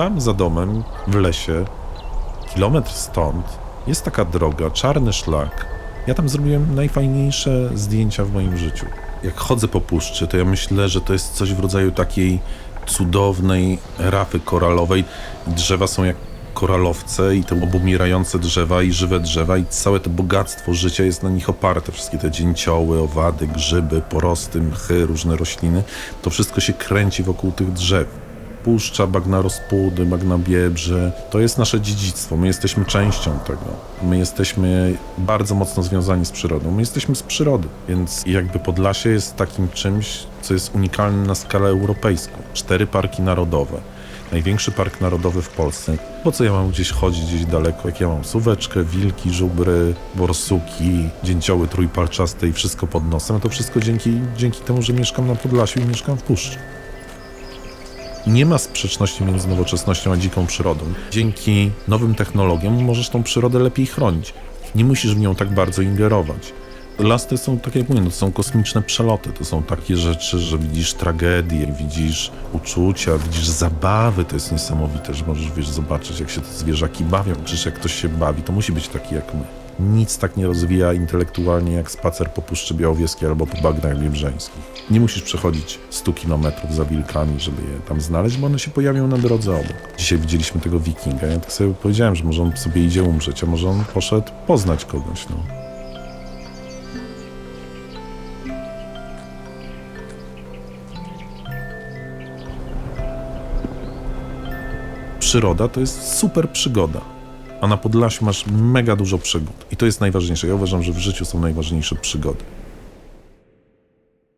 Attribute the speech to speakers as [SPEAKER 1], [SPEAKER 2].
[SPEAKER 1] tam za domem, w lesie, kilometr stąd, jest taka droga, czarny szlak. Ja tam zrobiłem najfajniejsze zdjęcia w moim życiu. Jak chodzę po puszczy, to ja myślę, że to jest coś w rodzaju takiej cudownej rafy koralowej. Drzewa są jak koralowce i te obumierające drzewa i żywe drzewa i całe to bogactwo życia jest na nich oparte. Wszystkie te dzięcioły, owady, grzyby, porosty, mchy, różne rośliny. To wszystko się kręci wokół tych drzew. Puszcza, bagna rozpudy, bagna biebrze. To jest nasze dziedzictwo. My jesteśmy częścią tego. My jesteśmy bardzo mocno związani z przyrodą. My jesteśmy z przyrody, więc jakby Podlasie jest takim czymś, co jest unikalne na skalę europejską. Cztery parki narodowe. Największy park narodowy w Polsce. Po co ja mam gdzieś chodzić gdzieś daleko, jak ja mam suweczkę, wilki, żubry, borsuki, dzięcioły trójpalczaste i wszystko pod nosem, to wszystko dzięki, dzięki temu, że mieszkam na Podlasiu i mieszkam w puszczy. Nie ma sprzeczności między nowoczesnością a dziką przyrodą. Dzięki nowym technologiom możesz tą przyrodę lepiej chronić. Nie musisz w nią tak bardzo ingerować. Las to są, tak jak mówię, no to są kosmiczne przeloty. To są takie rzeczy, że widzisz tragedię, widzisz uczucia, widzisz zabawy. To jest niesamowite, że możesz wiesz, zobaczyć, jak się te zwierzaki bawią. Przecież jak ktoś się bawi, to musi być taki jak my. Nic tak nie rozwija intelektualnie jak spacer po Puszczy Białowieskiej albo po bagnach biebrzeńskich. Nie musisz przechodzić 100 kilometrów za wilkami, żeby je tam znaleźć, bo one się pojawią na drodze obok. Dzisiaj widzieliśmy tego wikinga. Ja tak sobie powiedziałem, że może on sobie idzie umrzeć, a może on poszedł poznać kogoś. No. Przyroda to jest super przygoda. A na Podlasiu masz mega dużo przygód. I to jest najważniejsze. Ja uważam, że w życiu są najważniejsze przygody.